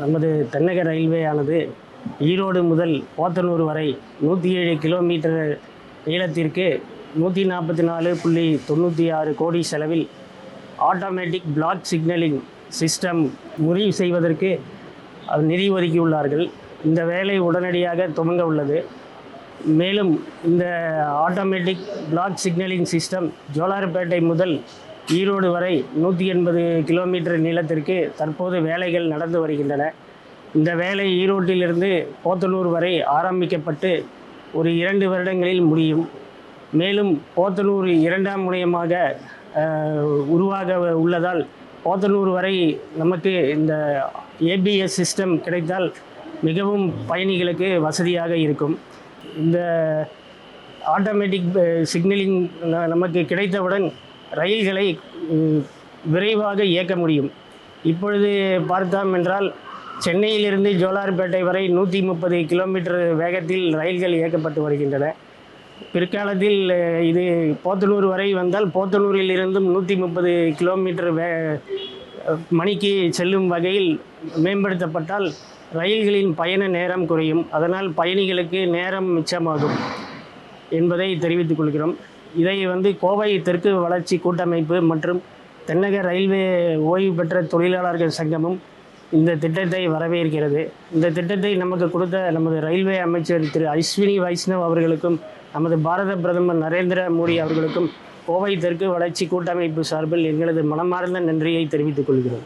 நமது தென்னக ரயில்வே ஆனது ஈரோடு முதல் போத்தனூர் வரை நூற்றி ஏழு கிலோமீட்டர் நீளத்திற்கு நூற்றி நாற்பத்தி நாலு புள்ளி தொண்ணூற்றி ஆறு கோடி செலவில் ஆட்டோமேட்டிக் பிளாக் சிக்னலிங் சிஸ்டம் முறிவு செய்வதற்கு அது நிதி ஒதுக்கியுள்ளார்கள். இந்த வேலை உடனடியாக துவங்க உள்ளது. மேலும் இந்த automatic block signalling system Jolarpettai முதல் ஈரோடு வரை நூற்றி எண்பது கிலோமீட்டர் நீளத்திற்கு தற்போது வேலைகள் நடந்து வருகின்றன. இந்த வேலை ஈரோட்டிலிருந்து போத்தனூர் வரை ஆரம்பிக்கப்பட்டு ஒரு இரண்டு வருடங்களில் முடியும். மேலும் போத்தனூர் இரண்டாம் முனையமாக உருவாக உள்ளதால் போத்தனூர் வரை நமக்கு இந்த ஏபிஎஸ் சிஸ்டம் கிடைத்தால் மிகவும் பயணிகளுக்கு வசதியாக இருக்கும். இந்த ஆட்டோமேட்டிக் சிக்னலிங் நமக்கு கிடைத்தவுடன் ரயில்களை விரைவாக இயக்க முடியும். இப்பொழுது பார்த்தோம் என்றால் சென்னையிலிருந்து ஜோலார்பேட்டை வரை நூற்றி முப்பது கிலோமீட்டர் வேகத்தில் ரயில்கள் இயக்கப்பட்டு வருகின்றன. பிற்காலத்தில் இது போத்தனூர் வரை வந்தால் போத்தனூரில் இருந்தும் நூற்றி முப்பது கிலோமீட்டர் வே மணிக்கு செல்லும் வகையில் மேம்படுத்தப்பட்டால் ரயில்களின் பயண நேரம் குறையும். அதனால் பயணிகளுக்கு நேரம் மிச்சமாகும் என்பதை தெரிவித்துக் கொள்கிறோம். இதை வந்து கோவை தெற்கு வளர்ச்சி கூட்டமைப்பு மற்றும் தென்னக ரயில்வே ஓய்வு பெற்ற தொழிலாளர்கள் சங்கமும் இந்த திட்டத்தை வரவேற்கிறது. இந்த திட்டத்தை நமக்கு கொடுத்த நமது ரயில்வே அமைச்சர் திரு அஸ்வினி வைஷ்ணவ் அவர்களுக்கும் நமது பாரத பிரதமர் நரேந்திர மோடி அவர்களுக்கும் கோவை தெற்கு வளர்ச்சி கூட்டமைப்பு சார்பில் எங்களது மனமார்ந்த நன்றியை தெரிவித்துக் கொள்கிறோம்.